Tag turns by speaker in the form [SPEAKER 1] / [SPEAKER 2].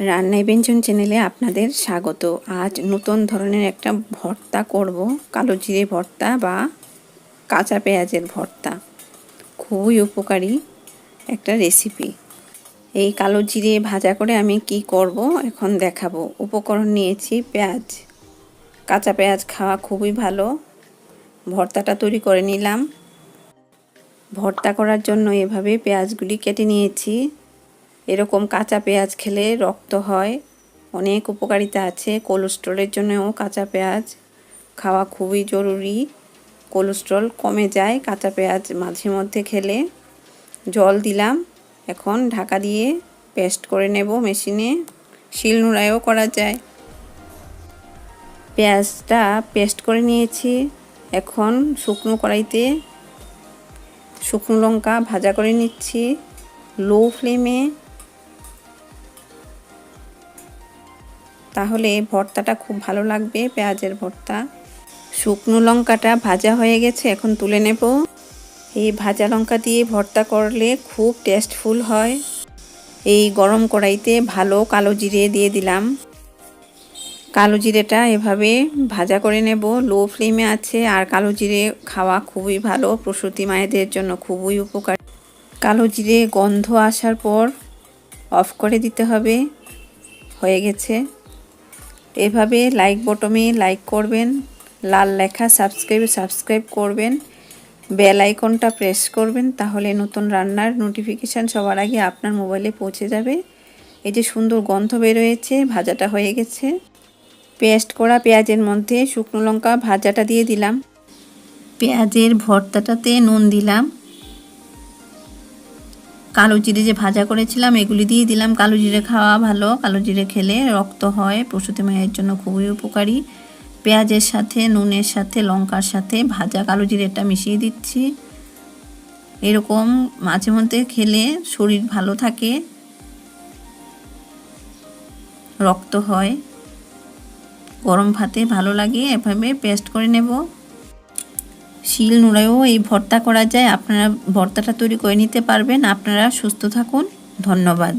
[SPEAKER 1] রান্নায় ব্যঞ্জন চ্যানেলে আপনাদের স্বাগত। আজ নতুন ধরনের একটা ভর্তা করব। কালো জিরে ভর্তা বা কাঁচা পেঁয়াজের ভর্তা। খুবই উপকারী একটা রেসিপি এই কালো জিরে ভাজা করে আমি কি করব এখন দেখাবো। উপকরণ নিয়েছি পেঁয়াজ। কাঁচা পেঁয়াজ খাওয়া খুবই ভালো। ভর্তাটা তৈরি করে নিলাম। ভর্তা করার জন্য এভাবে পেঁয়াজগুলি কেটে নিয়েছি। এরকম কাঁচা পেঁয়াজ খেলে রক্ত হয়। অনেক উপকারিতা আছে। কোলেস্ট্রলের জন্যও কাঁচা পেঁয়াজ খাওয়া খুবই জরুরি। কোলেস্ট্রল কমে যায় কাঁচা পেঁয়াজ মাঝে মধ্যে খেলে। জল দিলাম। এখন ঢাকা দিয়ে পেস্ট করে নেব মেশিনে। শিলনোড়ায়ও করা যায়। পেঁয়াজটা পেস্ট করে নিয়েছি। এখন শুকনো কড়াইতে শুকনো লঙ্কা ভাজা করে নিচ্ছি। লো ফ্লেমে তাহলে ভর্তাটা খুব ভালো লাগবে, পেঁয়াজের ভর্তা। শুকনো লঙ্কাটা ভাজা হয়ে গেছে, এখন তুলে নেব। এই ভাজা লঙ্কা দিয়ে ভর্তা করলে খুব টেস্টফুল হয়। এই গরম কড়াইতে ভালো কালো জিরে দিয়ে দিলাম। কালো জিরেটা এভাবে ভাজা করে নেব। লো ফ্লেমে আছে আর কালো জিরে খাওয়া খুবই ভালো, প্রসূতি মায়েদের জন্য খুবই উপকার। কালো জিরে গন্ধ আসার পর অফ করে দিতে হবে। হয়ে গেছে। এভাবে লাইক বটমে লাইক করবেন, লাল লেখা সাবস্ক্রাইব সাবস্ক্রাইব করবেন বেল আইকনটা প্রেস করবেন, তাহলে নতুন রান্নার নোটিফিকেশান সবার আগে আপনার মোবাইলে পৌঁছে যাবে। এই যে সুন্দর গন্ধ বেরোয়েছে, ভাজাটা হয়ে গেছে। পেস্ট করা পেঁয়াজের মধ্যে শুকনো লঙ্কা ভাজাটা দিয়ে দিলাম। পেঁয়াজের ভর্তাটাতে নুন দিলাম। কালো জিরে যে ভাজা করেছিলাম, এগুলি দিয়ে দিলাম। কালো জিরে খাওয়া ভালো। কালো জিরে খেলে রক্ত হয়। প্রসূতি মায়ের জন্য খুবই উপকারী। পেঁয়াজের সাথে, নুনের সাথে, লঙ্কার সাথে ভাজা কালো জিরেটা মিশিয়ে দিচ্ছি। এরকম মাঝে মধ্যে খেলে শরীর ভালো থাকে। রক্ত হয়। গরম ভাতে ভালো লাগে। এভাবে পেস্ট করে নেব। শিল নোড়ায়ও এই ভর্তা করা যায়। আপনারা ভর্তাটা তৈরি করে নিতে পারবেন। আপনারা সুস্থ থাকুন। ধন্যবাদ।